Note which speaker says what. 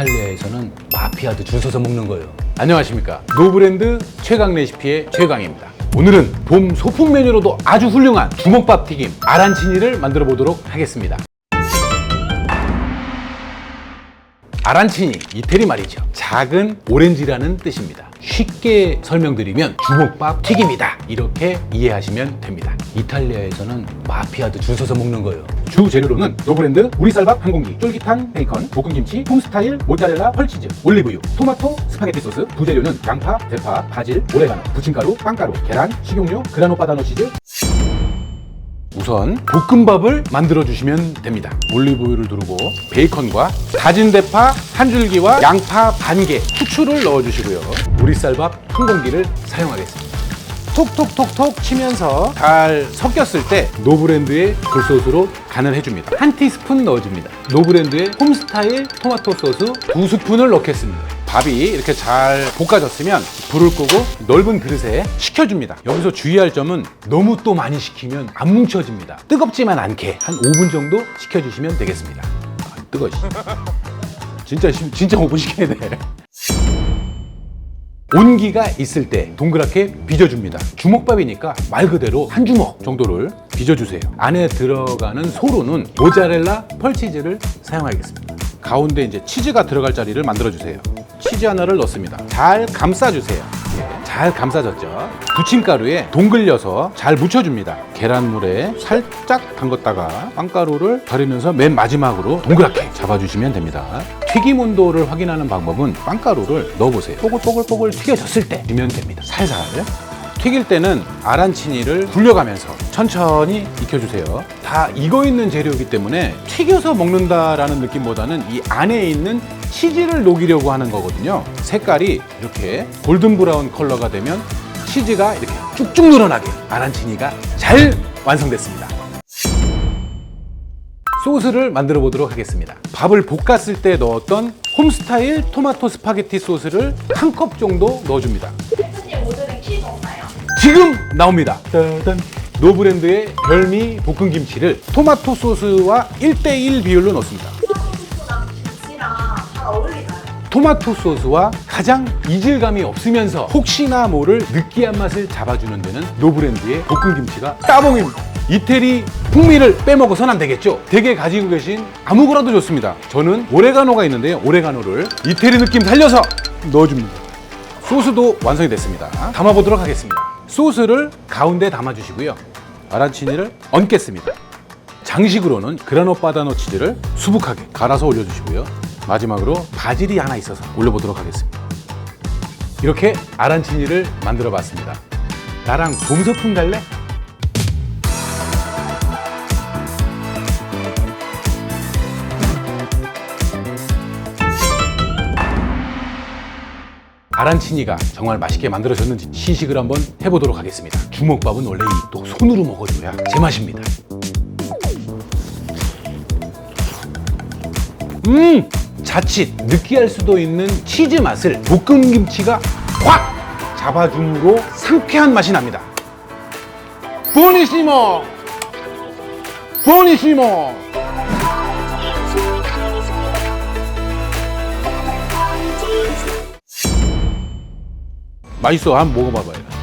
Speaker 1: 이탈리아에서는 마피아도 줄 서서 먹는 거예요. 안녕하십니까. 노브랜드 최강 레시피의 최강입니다. 오늘은 봄 소풍 메뉴로도 아주 훌륭한 주먹밥 튀김 아란치니를 만들어 보도록 하겠습니다. 아란치니 이태리 말이죠. 작은 오렌지라는 뜻입니다. 쉽게 설명드리면 주먹밥 튀김이다. 이렇게 이해하시면 됩니다. 이탈리아에서는 마피아도 줄 서서 먹는 거예요. 주 재료로는 노브랜드 우리쌀밥 한 공기, 쫄깃한 베이컨, 볶음김치, 홈스타일, 모짜렐라, 펄치즈, 올리브유, 토마토, 스파게티 소스, 부재료는 양파, 대파, 바질, 오레가노, 부침가루, 빵가루, 계란, 식용유, 그라노 바다노 치즈, 우선 볶음밥을 만들어 주시면 됩니다. 올리브유를 두르고 베이컨과 다진 대파 한 줄기와 양파 반 개, 후추를 넣어 주시고요. 우리쌀밥 한 공기를 사용하겠습니다. 톡톡톡톡 치면서 잘 섞였을 때 노브랜드의 굴소스로 간을 해줍니다. 한 티스푼 넣어줍니다. 노브랜드의 홈스타일 토마토 소스 두 스푼을 넣겠습니다. 밥이 이렇게 잘 볶아졌으면 불을 끄고 넓은 그릇에 식혀줍니다. 여기서 주의할 점은 너무 또 많이 식히면 안 뭉쳐집니다. 뜨겁지만 않게 한 5분 정도 식혀주시면 되겠습니다. 아, 뜨거. 씨. 진짜 심- 진짜 5분 식혀야 돼. 온기가 있을 때 동그랗게 빚어줍니다. 주먹밥이니까 말 그대로 한 주먹 정도를 빚어주세요. 안에 들어가는 소로는 모짜렐라 펄치즈를 사용하겠습니다. 가운데 이제 치즈가 들어갈 자리를 만들어주세요. 치즈 하나를 넣습니다. 잘 감싸주세요. 예, 잘 감싸졌죠. 부침가루에 동글려서 잘 묻혀줍니다. 계란물에 살짝 담갔다가 빵가루를 덜으면서 맨 마지막으로 동그랗게 잡아주시면 됩니다. 튀김 온도를 확인하는 방법은 빵가루를 넣어보세요. 뽀글뽀글뽀글 튀겨졌을 때 넣으면 됩니다. 살살. 튀길 때는 아란치니를 굴려가면서 천천히 익혀주세요. 다 익어 있는 재료이기 때문에 튀겨서 먹는다라는 느낌보다는 이 안에 있는 치즈를 녹이려고 하는 거거든요. 색깔이 이렇게 골든 브라운 컬러가 되면 치즈가 이렇게 쭉쭉 늘어나게 아란치니가 잘 완성됐습니다. 소스를 만들어 보도록 하겠습니다. 밥을 볶았을 때 넣었던 홈스타일 토마토 스파게티 소스를 한 컵 정도 넣어줍니다. 지금 나옵니다. 따단. 노브랜드의 별미 볶음김치를 토마토 소스와 1대1 비율로 넣습니다. 토마토 소스와 가장 이질감이 없으면서 혹시나 모를 느끼한 맛을 잡아주는 데는 노브랜드의 볶음김치가 따봉입니다. 이태리 풍미를 빼먹어선 안 되겠죠. 댁에 가지고 계신 아무거나도 좋습니다. 저는 오레가노가 있는데요. 오레가노를 이태리 느낌 살려서 넣어줍니다. 소스도 완성이 됐습니다. 담아보도록 하겠습니다. 소스를 가운데 담아주시고요. 아란치니를 얹겠습니다. 장식으로는 그라노 바다노 치즈를 수북하게 갈아서 올려주시고요. 마지막으로 바질이 하나 있어서 올려보도록 하겠습니다. 이렇게 아란치니를 만들어 봤습니다. 나랑 봄 소풍 갈래? 아란치니가 정말 맛있게 만들어졌는지 시식을 한번 해보도록 하겠습니다. 주먹밥은 원래 이또 손으로 먹어줘야 제맛입니다. 음! 자칫 느끼할 수도 있는 치즈 맛을 볶음 김치가 확 잡아줌으로 상쾌한 맛이 납니다. 보니시모! 보니시모! 맛있어. 한번 먹어봐봐요.